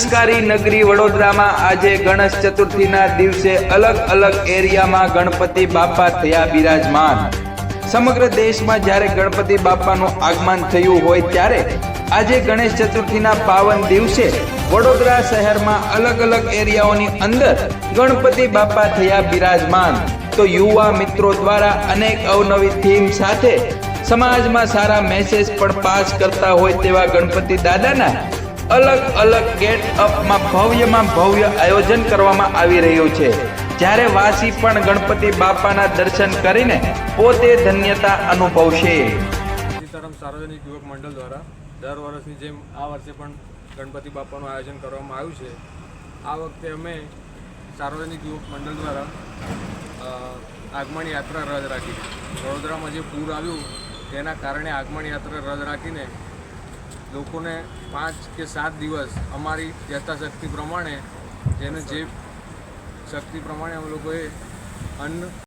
સંસ્કારી નગરી વડોદરામાં આજે ગણેશ ચતુર્થીના દિવસે અલગ અલગ એરિયામાં ગણપતિ બાપા થયા બિરાજમાન. સમગ્ર દેશમાં જ્યારે ગણપતિ બાપાનું આગમન થયું હોય ત્યારે આજે ગણેશ ચતુર્થીના પાવન દિવસે વડોદરા શહેરમાં અલગ અલગ એરિયાઓની અંદર ગણપતિ બાપા થયા બિરાજમાન. તો યુવા મિત્રો દ્વારા અનેક અવનવી થીમ સાથે સમાજમાં સારા મેસેજ પણ પાસ કરતા હોય તેવા ગણપતિ દાદાના અલગ અલગ ગેટ અપમાં ભવ્યમાં ભવ્ય આયોજન કરવામાં આવી રહ્યું છે. જ્યારે વાસી પણ ગણપતિ બાપાના દર્શન કરીને પોતે ધન્યતા અનુભવશે. સીતારામ સાર્વજનિક યુવક મંડળ દ્વારા દર વર્ષની જેમ આ વર્ષે પણ ગણપતિ બાપાનું આયોજન કરવામાં આવ્યું છે. આ વખતે અમે સાર્વજનિક યુવક મંડળ દ્વારા આગમન યાત્રા રદ રાખી. વડોદરામાં જે પૂર આવ્યું, તેના કારણે આગમન યાત્રા રદ રાખીને લોકોને પાંચ કે સાત દિવસ અમારી યથાશક્તિ પ્રમાણે, જેને જે શક્તિ પ્રમાણે અમે લોકોએ અન્ન